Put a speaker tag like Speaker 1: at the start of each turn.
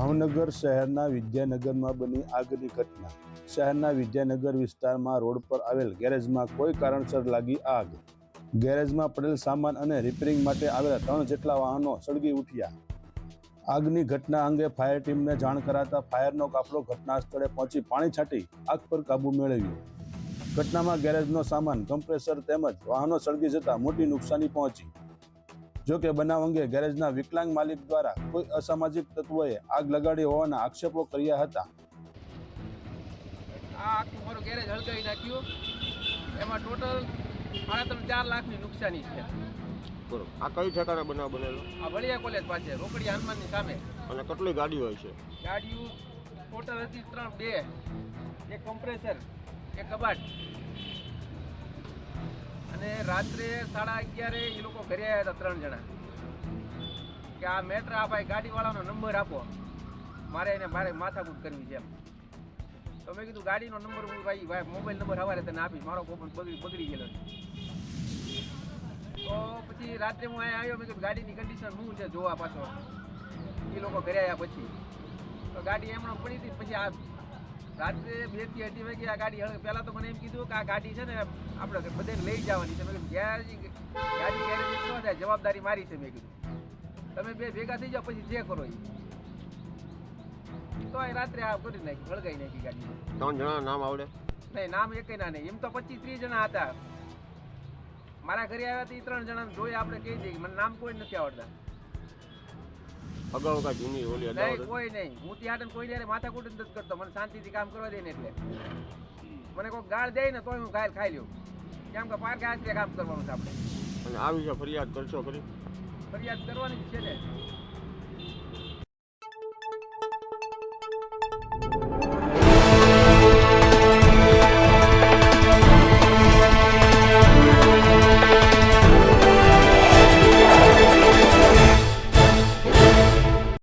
Speaker 1: ભાવનગર શહેરના વિદ્યાનગરમાં બની આગની ઘટના. શહેરના વિદ્યાનગર વિસ્તારમાં રોડ પર આવેલ ગેરેજમાં કોઈ કારણસર લાગી આગ. ગેરેજમાં પડેલ સામાન અને રિપેરિંગ માટે આવેલા ત્રણ જેટલા વાહનો સળગી ઉઠ્યા. આગની ઘટના અંગે ફાયર ટીમને જાણ કરાતા ફાયરનો કાફલો ઘટના સ્થળે પહોંચી પાણી છાંટી આગ પર કાબુ મેળવ્યો. ઘટનામાં ગેરેજનો સામાન, કમ્પ્રેસર તેમજ વાહનો સળગી જતા મોટી નુકસાની પહોંચી. જો કે બનાવ અંગે ગેરેજના વિકલાંગ માલિક દ્વારા કોઈ અસામાજિક તત્વોએ આગ લગાડી હોવાના આક્ષેપો કર્યા હતા.
Speaker 2: આ આખું મારું ગેરેજ હળગાવી નાખ્યું. એમાં ટોટલ સાડા ત્રણ ચાર લાખની નુકસાની છે.
Speaker 3: બરોબર. આ કઈ ઠેકાણે બનાવ બનેલો?
Speaker 2: આ વડિયા કોલેજ પાસે રોકડી હનુમાનની સામે.
Speaker 3: અને કેટલી ગાડીઓ હોય છે?
Speaker 2: ગાડીઓ ટોટલ હતી ત્રણ બે. એક કમ્પ્રેસર એક કબાટ. અને રાત્રે સાડા અગિયારે એ લોકો ઘરે આવ્યા હતા ત્રણ જણા. કે આ મેટર આ ભાઈ ગાડીવાળાનો નંબર આપો. મારે એને મારે માથાકૂટ કરવી છે એમ. તો મેં કીધું, ગાડીનો નંબર હું ભાઈ ભાઈ મોબાઈલ નંબર સવારે તને આપીશ. મારો કોપન બગડી બગડી ગયેલો તો પછી રાત્રે હું અહીંયા આવ્યો, મેં કીધું, ગાડીની કન્ડિશન શું છે? જોવા પાછો. એ લોકો ઘરે આવ્યા પછી. તો ગાડી એમણે પડી હતી પછી આ રાત્રે બેથી અઢી વાગે આ ગાડી હળ પહેલાં તો મને એમ કીધું કે આ ગાડી છે ને આપણે બધે લઈ જવાની છે. મેં કીધું ગેરેજ ગાડી ગેરેજ ન થાય જવાબદારી મારી છે. મેં કીધું તમે બે ભેગા થઈ જાઓ પછી જે કરો એ તો એ રાત્રે આ કરી નાખી હળગાઈ નાખી ગાડી
Speaker 3: ત્રણ જણા નામ આવડે?
Speaker 2: નહીં નામ એકે ના નહીં. એમ તો પચીસ ત્રીસ જણા હતા. મારા ઘરે આવ્યા હતા એ ત્રણ જણા જોઈ આપણે કહી દઈએ. મને નામ કોઈ નથી આવડતા.
Speaker 3: અગાઉ કાંઈ જૂની ઓલી અદાવત
Speaker 2: કોઈ નહીં. હું ત્યાં કોઈ જયારે માથા કૂટ નથી કરતો. મને શાંતિથી કામ કરવા દે ને એટલે. મને કોઈ ગાળ દે ને તોય હું ગાળ ખાઈ લઉં. કેમ કે પાર હાથે કામ કરવાનું છે આપણે.
Speaker 3: અને આવી છે ફરિયાદ કરશો ખરી?
Speaker 2: ફરિયાદ કરવાની છે ને.